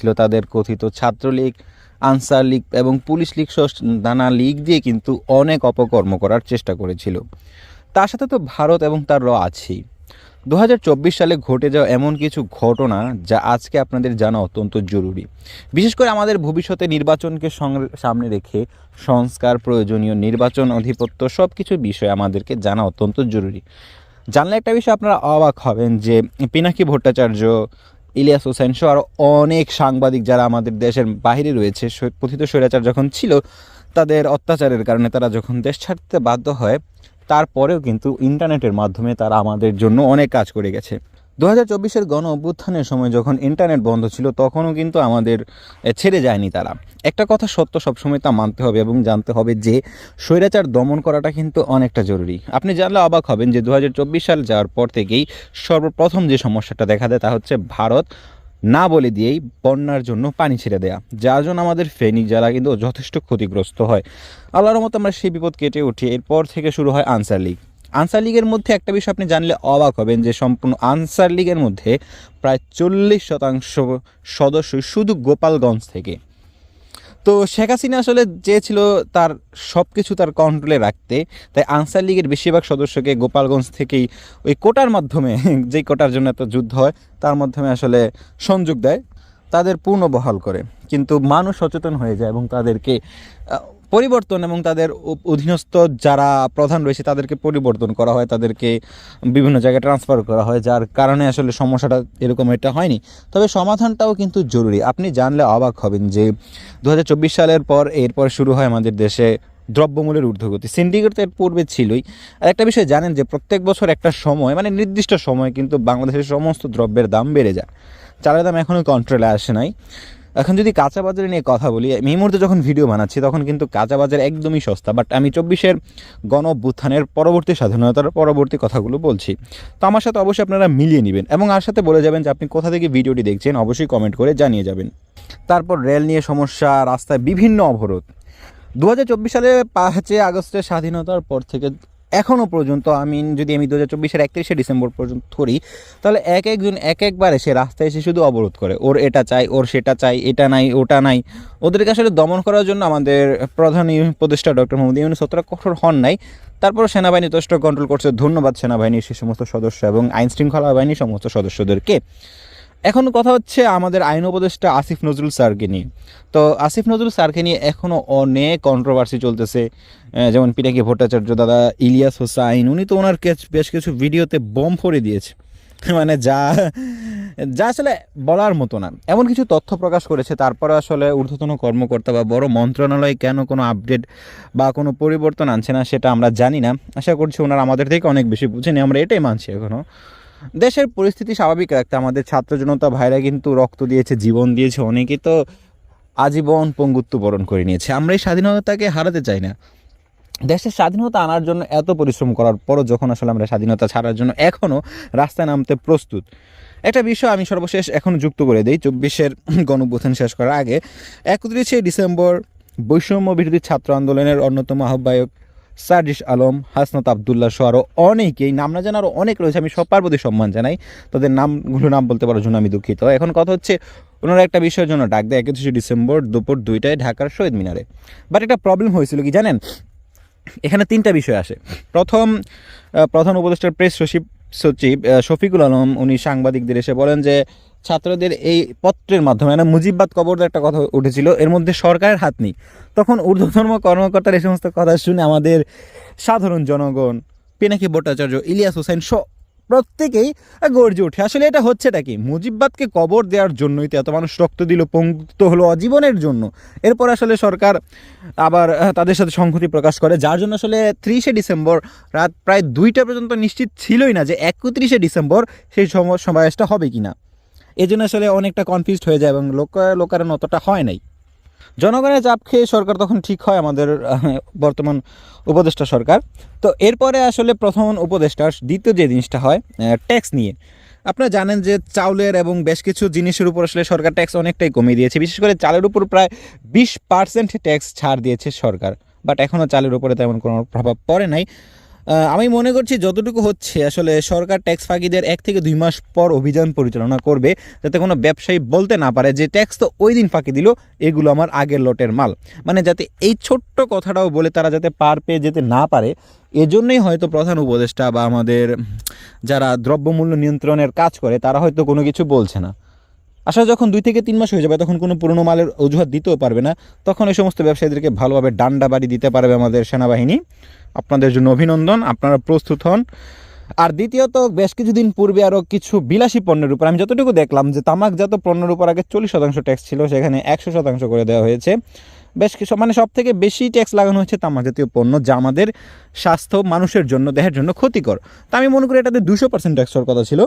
ছিল তাদের কথিত ছাত্রলীগ, আনসার লীগ এবং পুলিশ লীগ সহ নানা লীগ দিয়ে কিন্তু অনেক অপকর্ম করার চেষ্টা করেছিল। তার সাথে তো ভারত এবং তার র আছেই। দু হাজার চব্বিশ সালে ঘটে যাওয়া এমন কিছু ঘটনা যা আজকে আপনাদের জানা অত্যন্ত জরুরি। বিশেষ করে আমাদের ভবিষ্যতে নির্বাচনকে সামনে রেখে সংস্কার, প্রয়োজনীয় নির্বাচন, আধিপত্য সব কিছু বিষয় আমাদেরকে জানা অত্যন্ত জরুরি। জানলে একটা বিষয় আপনারা অবাক হবেন যে পিনাকি ভট্টাচার্য ইলিয়াস হোসেন সহ আরও অনেক সাংবাদিক যারা আমাদের দেশের বাহিরে রয়েছে কথিত স্বৈরাচার যখন ছিল, তাদের অত্যাচারের কারণে তারা যখন দেশ ছাড়তে বাধ্য হয়, তারপরেও কিন্তু ইন্টারনেটের মাধ্যমে তারা আমাদের জন্য অনেক কাজ করে গেছে। দু হাজার চব্বিশের গণ অভ্যুত্থানের সময় যখন ইন্টারনেট বন্ধ ছিল, তখনও কিন্তু আমাদের ছেড়ে যায়নি তারা। একটা কথা সত্য, সবসময় তা মানতে হবে এবং জানতে হবে যে স্বৈরাচার দমন করাটা কিন্তু অনেকটা জরুরি। আপনি জানলে অবাক হবেন যে দু হাজার চব্বিশ সাল যাওয়ার পর থেকেই সর্বপ্রথম যে সমস্যাটা দেখা দেয় তা হচ্ছে ভারত না বলে দিয়েই বন্যার জন্য পানি ছেড়ে দেয়া। যার জন্য আমাদের ফেনী জেলা কিন্তু যথেষ্ট ক্ষতিগ্রস্ত হয়। আল্লাহর মতো আমরা সেই বিপদ কেটে উঠি। এরপর থেকে শুরু হয় আনসার লীগ। আনসার লীগের মধ্যে একটা বিষয় আপনি জানলে অবাক হবেন যে সম্পূর্ণ আনসার লীগের মধ্যে প্রায় চল্লিশ শতাংশ সদস্য শুধু গোপালগঞ্জ থেকে। তো শেখ হাসিনা আসলে চেয়েছিল তার সব কিছু তার কন্ট্রোলে রাখতে, তাই আনসার লীগের বেশিরভাগ সদস্যকে গোপালগঞ্জ থেকেই ওই কোটার মাধ্যমে, যেই কোটার জন্য এত যুদ্ধ হয়, তার মাধ্যমে আসলে সংযোগ দেয়, তাদের পূর্ণ বহাল করে। কিন্তু মানুষ সচেতন হয়ে যায় এবং তাদেরকে পরিবর্তন এবং তাদের অধীনস্থ যারা প্রধান রয়েছে, তাদেরকে পরিবর্তন করা হয়, তাদেরকে বিভিন্ন জায়গায় ট্রান্সফার করা হয়, যার কারণে আসলে সমস্যাটা এরকম এটা হয়নি। তবে সমাধানটাও কিন্তু জরুরি। আপনি জানলে অবাক হবেন যে দু হাজার চব্বিশ সালের পর এরপর শুরু হয় আমাদের দেশে দ্রব্যমূল্যের ঊর্ধ্বগতি। সিন্ডিকেট এর পূর্বে ছিলই। আর একটা বিষয় জানেন যে প্রত্যেক বছর একটা সময় মানে নির্দিষ্ট সময় কিন্তু বাংলাদেশের সমস্ত দ্রব্যের দাম বেড়ে যায়। চালের দাম এখনও কন্ট্রোলে আসে নাই। এখন যদি কাঁচা বাজারে নিয়ে কথা বলি এই মুহূর্তে যখন ভিডিও বানাচ্ছি, তখন কিন্তু কাঁচা বাজার একদমই সস্তা বাট আমি চব্বিশের গণ অভ্যুত্থানের পরবর্তী স্বাধীনতার পরবর্তী কথাগুলো বলছি। তো আমার সাথে অবশ্যই আপনারা মিলিয়ে নেবেন এবং আর সাথে বলে যাবেন যে আপনি কোথা থেকে ভিডিওটি দেখছেন, অবশ্যই কমেন্ট করে জানিয়ে যাবেন। তারপর রেল নিয়ে সমস্যা, রাস্তায় বিভিন্ন অবরোধ। দু হাজার চব্বিশ সালে পাঁচই আগস্টের স্বাধীনতার পর থেকে এখনও পর্যন্ত আমি যদি আমি দু হাজার চব্বিশের একত্রিশে ডিসেম্বর পর্যন্ত ধরি, তাহলে এক একজন এক একবার এসে রাস্তায় এসে শুধু অবরোধ করে। ওর এটা চাই, ওর সেটা চাই, এটা নাই, ওটা নাই। ওদেরকে আসলে দমন করার জন্য আমাদের প্রধান উপদেষ্টা ডক্টর মোহাম্মদ ইউনুস অতটা কঠোর হন নাই। তারপর সেনাবাহিনী যথেষ্ট কন্ট্রোল করছে। ধন্যবাদ সেনাবাহিনীর সে সমস্ত সদস্য এবং আইন শৃঙ্খলা বাহিনীর সমস্ত সদস্যদেরকে। এখন কথা হচ্ছে আমাদের আইন উপদেষ্টা আসিফ নজরুল স্যারকে নিয়ে। তো আসিফ নজরুল স্যারকে নিয়ে এখনও অনেক কন্ট্রোভার্সি চলতেছে। যেমন পিনাকি ভট্টাচার্য দাদা, ইলিয়াস হোসাইন, উনি তো ওনার বেশ কিছু ভিডিওতে বম ফরে দিয়েছে। মানে যা যা আসলে বলার মতো না। এমন কিছু তথ্য প্রকাশ করেছে, তারপরে আসলে ঊর্ধ্বতন কর্মকর্তা বা বড় মন্ত্রণালয় কেন কোনো আপডেট বা কোনো পরিবর্তন আনছে না, সেটা আমরা জানি না। আশা করছি ওনারা আমাদের থেকে অনেক বেশি বুঝেনি, আমরা এটাই মানছি এখনও দেশের পরিস্থিতি স্বাভাবিক রাখতে আমাদের ছাত্র জনতা ভাইরা কিন্তু রক্ত দিয়েছে, জীবন দিয়েছে, অনেকে তো আজীবন পঙ্গুত্ব বরণ করে নিয়েছে। আমরা এই স্বাধীনতাকে হারাতে চাই না। দেশের স্বাধীনতা আনার জন্য এত পরিশ্রম করার পরও যখন আসলে আমরা স্বাধীনতা ছাড়ার জন্য এখনও রাস্তায় নামতে প্রস্তুত। একটা বিষয় আমি সর্বশেষ এখন যুক্ত করে দিই। চব্বিশের গণঅভ্যুত্থান শেষ করার আগে একত্রিশে ডিসেম্বর বৈষম্য বিরোধী ছাত্র আন্দোলনের অন্যতম আহ্বায়ক সার্জিস আলম, হাসনাত আবদুল্লাহ সহ আরও অনেকেই, নাম না জানা আরও অনেক রয়েছে, আমি সবার প্রতি সম্মান জানাই। তাদের নামগুলো নাম বলতে পারার জন্য আমি দুঃখিত। এখন কথা হচ্ছে, ওনারা একটা বিষয়ের জন্য ডাক দেয়, একত্রিশে ডিসেম্বর দুপুর দুইটায় ঢাকার শহীদ মিনারে। বাট একটা প্রবলেম হয়েছিল কি জানেন? এখানে তিনটা বিষয় আসে। প্রথম প্রধান উপদেষ্টার প্রেস সচিব সচিব শফিকুল আলম, উনি সাংবাদিকদের এসে বলেন যে ছাত্রদের এই পত্রের মাধ্যমে মানে মুজিববাদ কবরদের একটা কথা উঠেছিল, এর মধ্যে সরকারের হাত নেই। তখন ঊর্ধ্বতন কর্মকর্তার এই সমস্ত কথা শুনে আমাদের সাধারণ জনগণ, পিনাকি ভট্টাচার্য, ইলিয়াস হোসেন স, প্রত্যেকেই গর্জে ওঠে। আসলে এটা হচ্ছেটা কি? মুজিববাদকে কবর দেওয়ার জন্যই তো এত মানুষ রক্ত দিল পঙ্ক্ত হলো অজীবনের জন্য। এরপর আসলে সরকার আবার তাদের সাথে সংহতি প্রকাশ করে, যার জন্য আসলে ত্রিশে ডিসেম্বর রাত প্রায় দুইটা পর্যন্ত নিশ্চিত ছিলই না যে একত্রিশে ডিসেম্বর সেই সম- সমাবেশটা হবে কিনা। এই জন্য আসলে অনেকটা কনফিউজড হয়ে যায় এবং লোক লোকারণ অতটা হয় নাই। জনগণের চাপ খেয়ে সরকার তখন ঠিক হয় আমাদের বর্তমান উপদেষ্টা সরকার। তো এরপরে আসলে প্রথম উপদেষ্টার দ্বিতীয় যে জিনিসটা হয় ট্যাক্স নিয়ে। আপনারা জানেন যে চাউলের এবং বেশ কিছু জিনিসের উপর আসলে সরকার ট্যাক্স অনেকটাই কমিয়ে দিয়েছে। বিশেষ করে চালের উপর প্রায় বিশ পার্সেন্ট ট্যাক্স ছাড় দিয়েছে সরকার। বাট এখনও চালের উপরে তেমন কোনো প্রভাব পড়ে নাই। আমি মনে করছি যতটুকু হচ্ছে, আসলে সরকার ট্যাক্স ফাঁকিদের এক থেকে দুই মাস পর অভিযান পরিচালনা করবে, যাতে কোনো ব্যবসায়ী বলতে না পারে যে ট্যাক্স তো ওই দিন ফাঁকি দিল, এগুলো আমার আগের লটের মাল। মানে যাতে এই ছোট্ট কথাটাও বলে তারা যাতে পার পেয়ে যেতে না পারে, এজন্যই হয়তো প্রধান উপদেষ্টা বা আমাদের যারা দ্রব্যমূল্য নিয়ন্ত্রণের কাজ করে, তারা হয়তো কোনো কিছু বলছে না। আসলে যখন দুই থেকে তিন মাস হয়ে যাবে, তখন কোনো পুরনো মালের অজুহাত দিতেও পারবে না, তখন এই সমস্ত ব্যবসায়ীদেরকে ভালোভাবে ডান্ডা বাড়ি দিতে পারবে আমাদের সেনাবাহিনী। আপনাদের জন্য অভিনন্দন, আপনারা প্রস্তুত হন। আর দ্বিতীয়ত, বেশ কিছুদিন পূর্বে আরও কিছু বিলাসী পণ্যের উপর, আমি যতটুকু দেখলাম যে তামাকজাত পণ্যের উপর আগে চল্লিশ শতাংশ ট্যাক্স ছিল, সেখানে একশো শতাংশ করে দেওয়া হয়েছে। বেশ কিছু মানে সব থেকে বেশি ট্যাক্স লাগানো হচ্ছে তামাক জাতীয় পণ্য, যা আমাদের স্বাস্থ্য, মানুষের জন্য, দেহের জন্য ক্ষতিকর। তা আমি মনে করি এটাতে দুশো পার্সেন্ট ট্যাক্স হওয়ার কথা ছিল।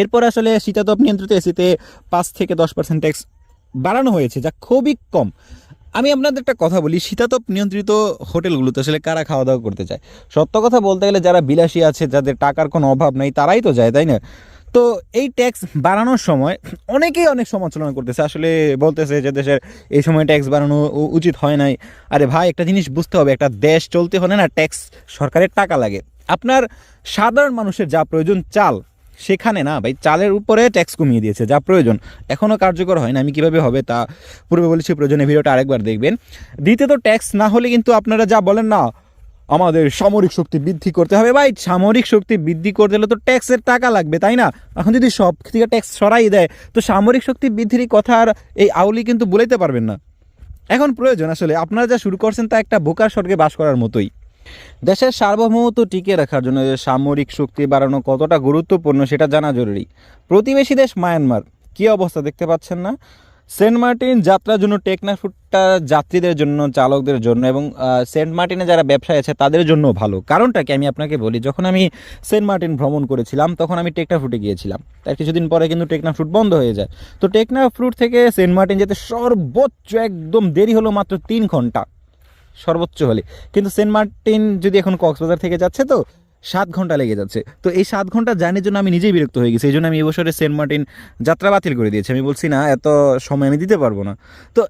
এরপর আসলে শীতাতপ নিয়ন্ত্রিত এসিতে পাঁচ থেকে দশ পার্সেন্ট ট্যাক্স বাড়ানো হয়েছে, যা খুবই কম। আমি আপনাদের একটা কথা বলি, শীতাতপ নিয়ন্ত্রিত হোটেলগুলোতে আসলে কারা খাওয়া দাওয়া করতে চায়? সত্য কথা বলতে গেলে যারা বিলাসী আছে, যাদের টাকার কোনো অভাব নেই, তারাই তো যায়, তাই না? তো এই ট্যাক্স বাড়ানোর সময় অনেকেই অনেক সমালোচনা করতেছে। আসলে বলতেছে যে দেশের এই সময় ট্যাক্স বাড়ানো উচিত হয় নাই। আরে ভাই, একটা জিনিস বুঝতে হবে, একটা দেশ চলতে হলে না ট্যাক্স সরকারের টাকা লাগে। আপনার সাধারণ মানুষের যা প্রয়োজন, চাল। সেখানে না ভাই চালের উপরে ট্যাক্স কমিয়ে দিয়েছে, যা প্রয়োজন। এখনও কার্যকর হয় না, আমি কীভাবে হবে তা পূর্বে বলেছি, প্রয়োজনে ভিডিওটা আরেকবার দেখবেন। দ্বিতীয়ত ট্যাক্স না হলে কিন্তু আপনারা যা বলেন না, আমাদের সামরিক শক্তি বৃদ্ধি করতে হবে। ভাই, সামরিক শক্তি বৃদ্ধি করতে হলে তো ট্যাক্সের টাকা লাগবে, তাই না? এখন যদি সব থেকে ট্যাক্স সরাই দেয়, তো সামরিক শক্তি বৃদ্ধির কথা আর এই আউলি কিন্তু বলাইতে পারবেন না। এখন প্রয়োজন আসলে, আপনারা যা শুরু করছেন তা একটা বোকার স্বর্গে বাস করার মতোই। দেশের সার্বভৌমত্ব টিকিয়ে রাখার জন্য সামরিক শক্তি বাড়ানো কতটা গুরুত্বপূর্ণ সেটা জানা জরুরি। প্রতিবেশী দেশ মায়ানমার, কী অবস্থা দেখতে পাচ্ছেন না? সেন্ট মার্টিন যাত্রার জন্য টেকনাফুটটা যাত্রীদের জন্য, চালকদের জন্য এবং সেন্ট মার্টিনে যারা ব্যবসায় আছে তাদের জন্য ভালো। কারণটা কি আমি আপনাকে বলি, যখন আমি সেন্ট মার্টিন ভ্রমণ করেছিলাম তখন আমি টেকনাফুটে গিয়েছিলাম। তার কিছুদিন পরে কিন্তু টেকনাফুট বন্ধ হয়ে যায়। তো টেকনাফুট থেকে সেন্ট মার্টিন যেতে সর্বোচ্চ একদম দেরি হলো মাত্র তিন ঘণ্টা। সর্বোচ্চ হলে। কিন্তু সেন্ট মার্টিন যদি এখন কক্সবাজার থেকে যাচ্ছে তো সাত ঘণ্টা লেগে যাচ্ছে। তো এই সাত ঘণ্টা জার্নির জন্য আমি নিজেই বিরক্ত হয়ে গেছি। এই জন্য আমি এবছরে সেন্ট মার্টিন যাত্রা বাতিল করে দিয়েছি। আমি বলছি, না, এত সময় আমি দিতে পারব না। তো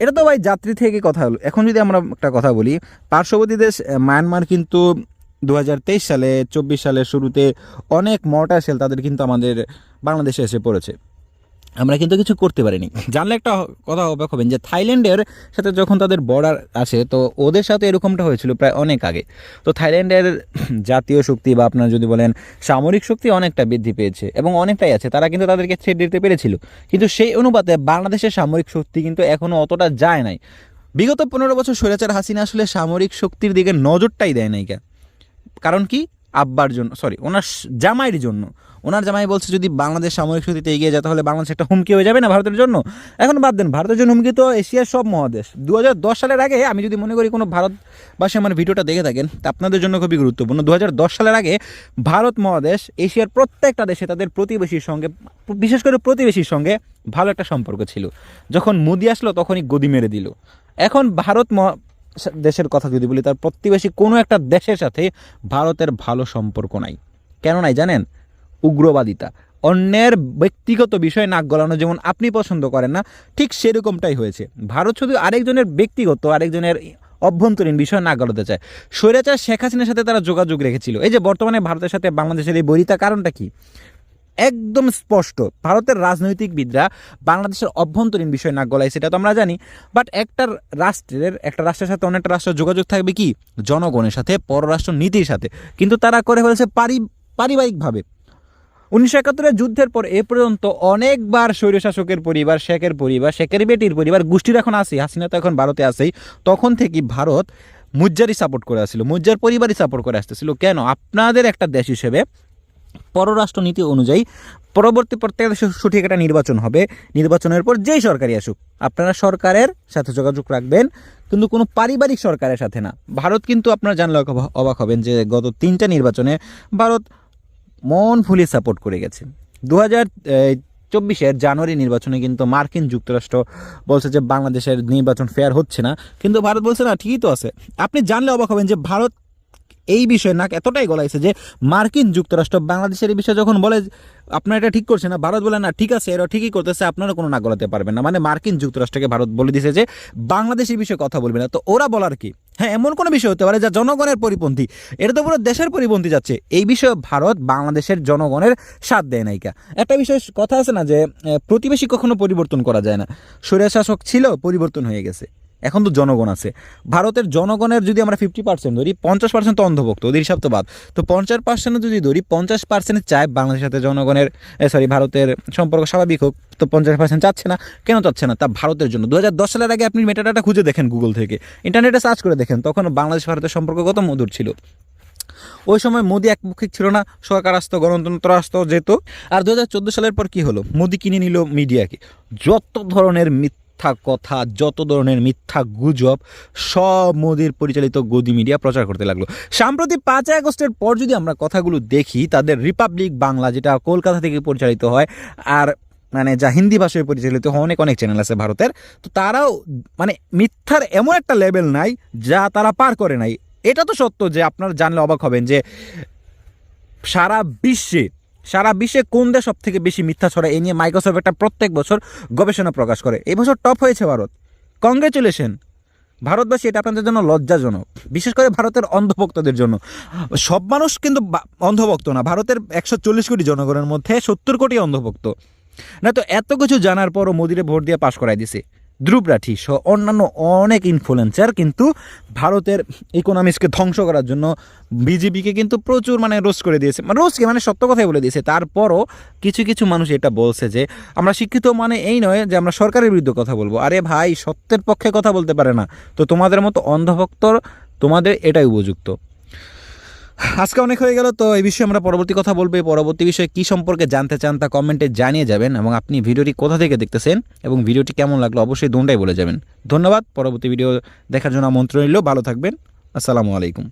এটা তো ভাই যাত্রী থেকে কথা হলো। এখন যদি আমরা একটা কথা বলি, পার্শ্ববর্তী দেশ মায়ানমার কিন্তু দু হাজার তেইশ সালে, চব্বিশ সালের শুরুতে অনেক মর্টার সেল তাদের কিন্তু আমাদের বাংলাদেশে এসে পড়েছে। আমরা কিন্তু কিছু করতে পারিনি। জানলে একটা কথা অবাক হবেন যে থাইল্যান্ডের সাথে যখন তাদের বর্ডার আসে, তো ওদের সাথে এরকমটা হয়েছিল প্রায় অনেক আগে। তো থাইল্যান্ডের জাতীয় শক্তি বা আপনারা যদি বলেন সামরিক শক্তি অনেকটা বৃদ্ধি পেয়েছে এবং অনেকটাই আছে। তারা কিন্তু তাদেরকে থ্রেড দিতে পেরেছিল। কিন্তু সেই অনুপাতে বাংলাদেশের সামরিক শক্তি কিন্তু এখনও অতটা যায় নাই। বিগত পনেরো বছর স্বৈরাচার হাসিনা আসলে সামরিক শক্তির দিকে নজরটাই দেয় নাই কারণ কি? আব্বার জন্য সরি ওনার জামাইয়ের জন্য। ওনার জামাই বলছে, যদি বাংলাদেশ সামরিক শক্তিতে এগিয়ে যায়, তাহলে বাংলাদেশ একটা হুমকি হয়ে যাবে না ভারতের জন্য? এখন বাদ দেন, ভারতের জন্য হুমকি তো এশিয়ার সব মহাদেশ। দু হাজার দশ সালের আগে, আমি যদি মনে করি কোনো ভারতবাসী আমার ভিডিওটা দেখে থাকেন, তা আপনাদের জন্য খুবই গুরুত্বপূর্ণ। দু হাজার দশ সালের আগে, ভারত মহাদেশ এশিয়ার প্রত্যেকটা দেশে তাদের প্রতিবেশীর সঙ্গে, বিশেষ করে প্রতিবেশীর সঙ্গে ভালো একটা সম্পর্ক ছিল। যখন মোদি আসলো, তখনই গদি মেরে দিল। এখন ভারত দেশের কথা যদি বলি, তার প্রতিবেশী কোনো একটা দেশের সাথে ভারতের ভালো সম্পর্ক নাই। কেন নাই জানেন? উগ্রবাদিতা। অন্যের ব্যক্তিগত বিষয়ে নাক গলানো যেমন আপনি পছন্দ করেন না, ঠিক সেরকমটাই হয়েছে। ভারত শুধু আরেকজনের ব্যক্তিগত, আরেকজনের অভ্যন্তরীণ বিষয় না গলাতে চায়। স্বৈরাচার শেখ হাসিনার সাথে তারা যোগাযোগ রেখেছিল। এই যে বর্তমানে ভারতের সাথে বাংলাদেশের এই বৈরিতা কারণটা কি? একদম স্পষ্ট। ভারতের রাজনৈতিকবিদরা বাংলাদেশের অভ্যন্তরীণ বিষয় না গলায়, সেটা তো আমরা জানি। বাট একটা রাষ্ট্রের একটা রাষ্ট্রের সাথে অনেকটা রাষ্ট্রের যোগাযোগ থাকবে কি? জনগণের সাথে, পররাষ্ট্র নীতির সাথে। কিন্তু তারা করে ফেলেছে পারি, পারিবারিকভাবে। উনিশশো একাত্তরের যুদ্ধের পর এ পর্যন্ত অনেকবার স্বৈরশাসকের পরিবার, শেখের পরিবার, শেখের বেটির পরিবার, গোষ্ঠীর এখন আসি হাসিনা তো এখন ভারতে আসেই তখন থেকে ভারত মুজ্জারই সাপোর্ট করে আসছিল, মুজ্জার পরিবারই সাপোর্ট করে আসতেছিল। কেন? আপনাদের একটা দেশ হিসেবে পররাষ্ট্র নীতি অনুযায়ী পরবর্তী প্রত্যেক দেশে সঠিক একটা নির্বাচন হবে। নির্বাচনের পর যেই সরকারই আসুক, আপনারা সরকারের সাথে যোগাযোগ রাখবেন, কিন্তু কোনো পারিবারিক সরকারের সাথে না। ভারত কিন্তু আপনারা জানলে অবাক- অবাক হবেন যে গত তিনটা নির্বাচনে ভারত মন ফুলিয়ে সাপোর্ট করে গেছে। দু হাজার চব্বিশের জানুয়ারি নির্বাচনে কিন্তু মার্কিন যুক্তরাষ্ট্র বলছে যে বাংলাদেশের নির্বাচন ফেয়ার হচ্ছে না, কিন্তু ভারত বলছে না ঠিকই তো আছে। আপনি জানলে অবাক হবেন যে ভারত এই বিষয়ে নাক এতটাই গলাইছে যে মার্কিন যুক্তরাষ্ট্র বাংলাদেশের এই বিষয়ে যখন বলে, আপনারা এটা ঠিক করছে না, ভারত বলে না, ঠিক আছে এরা ঠিকই করতেছে, আপনারা কোনো নাক গলাতে পারবেন না। মানে মার্কিন যুক্তরাষ্ট্রকে ভারত বলে দিয়েছে যে বাংলাদেশ এই বিষয়ে কথা বলবে না। তো ওরা বলার কি? হ্যাঁ এমন কোনো বিষয় হতে পারে যা জনগণের পরিপন্থী, এটা তো পুরো দেশের পরিপন্থী যাচ্ছে। এই বিষয়ে ভারত বাংলাদেশের জনগণের সাথ দেয় নাইকা একটা বিষয় কথা আছে না যে প্রতিবেশী কখনো পরিবর্তন করা যায় না। স্বৈরা শাসক ছিল, পরিবর্তন হয়ে গেছে। এখন তো জনগণ আছে। ভারতের জনগণের যদি আমরা ফিফটি পার্সেন্ট ধরি, পঞ্চাশ পার্সেন্ট তো অন্ধভক্ত, ওদের হিসাব তো বাদ। তো পঞ্চাশ পার্সেন্ট যদি ধরি, পঞ্চাশ পার্সেন্ট চায় বাংলাদেশের সাথে জনগণের সরি ভারতের সম্পর্ক স্বাভাবিক হোক, তো পঞ্চাশ পার্সেন্ট চাচ্ছে না। কেন চাচ্ছে না? তা ভারতের জন্য। দু হাজার দশ সালের আগে আপনি মেটাডাটা খুঁজে দেখেন গুগল থেকে। ইন্টারনেটে সার্চ করে দেখেন, তখন বাংলাদেশ ভারতের সম্পর্ক কত মধুর ছিল। ওই সময় মোদি একমুখিক ছিল না, সরকার আসতো, গণতন্ত্র আসতো, যেত। আর দু হাজার চোদ্দ সালের পর কি হলো? মোদি কিনে নিল মিডিয়াকে। যত ধরনের মিথ্যা কথা, যত ধরনের মিথ্যা গুজব, সব মোদির পরিচালিত গদি মিডিয়া প্রচার করতে লাগল। সাম্প্রতি পাঁচই আগস্টের পর যদি আমরা কথাগুলো দেখি, তাদের রিপাবলিক বাংলা, যেটা কলকাতা থেকে পরিচালিত হয়, আর মানে যা হিন্দি ভাষায় পরিচালিত হয়, অনেক অনেক চ্যানেল আছে ভারতের, তো তারাও মানে মিথ্যার এমন একটা লেভেল নাই, যা তারা পার করে নাই। এটা তো সত্য যে আপনারা জানলে অবাক হবেন যে সারা বিশ্বে সারা বিশ্বে কোন দেশ সব থেকে বেশি মিথ্যা ছড়ায় এই নিয়ে মাইক্রোসফট একটা প্রত্যেক বছর গবেষণা প্রকাশ করে। এই বছর টপ হয়েছে ভারত। কংগ্রেচুলেশন ভারতবাসী এটা আপনাদের জন্য লজ্জাজনক। বিশেষ করে ভারতের অন্ধভক্তদের জন্য। সব মানুষ কিন্তু অন্ধভক্ত না। ভারতের একশো চল্লিশ কোটি জনগণের মধ্যে সত্তর কোটি অন্ধভক্ত। না তো এত কিছু জানার পরও মোদিরে ভোট দিয়ে পাশ করাই দিছে। ধ্রুব রাঠি সহ অন্যান্য অনেক ইনফ্লুয়েন্সার কিন্তু ভারতের ইকোনমিক্সকে ধ্বংস করার জন্য বিজেপিকে কিন্তু প্রচুর মানে রোজ করে দিয়েছে। মানে রোজকে মানে সত্য কথাই বলে দিয়েছে। তারপরও কিছু কিছু মানুষ এটা বলছে যে, আমরা শিক্ষিত মানে এই নয় যে আমরা সরকারের বিরুদ্ধে কথা বলব। আরে ভাই, সত্যের পক্ষে কথা বলতে পারে না। তো তোমাদের মতো অন্ধভক্তর তোমাদের এটাই উপযুক্ত। আজকে অনেক হয়ে গেল, তো এই বিষয়ে আমরা পরবর্তী কথা বলব। পরবর্তী বিষয়ে কী সম্পর্কে জানতে চান তা কমেন্টে জানিয়ে যাবেন এবং আপনি ভিডিওটি কোথা থেকে দেখতেছেন এবং ভিডিওটি কেমন লাগল অবশ্যই দুটাই বলে যাবেন। ধন্যবাদ, পরবর্তী ভিডিও দেখার জন্য আমন্ত্রণ রইল। ভালো থাকবেন, আসসালামু আলাইকুম।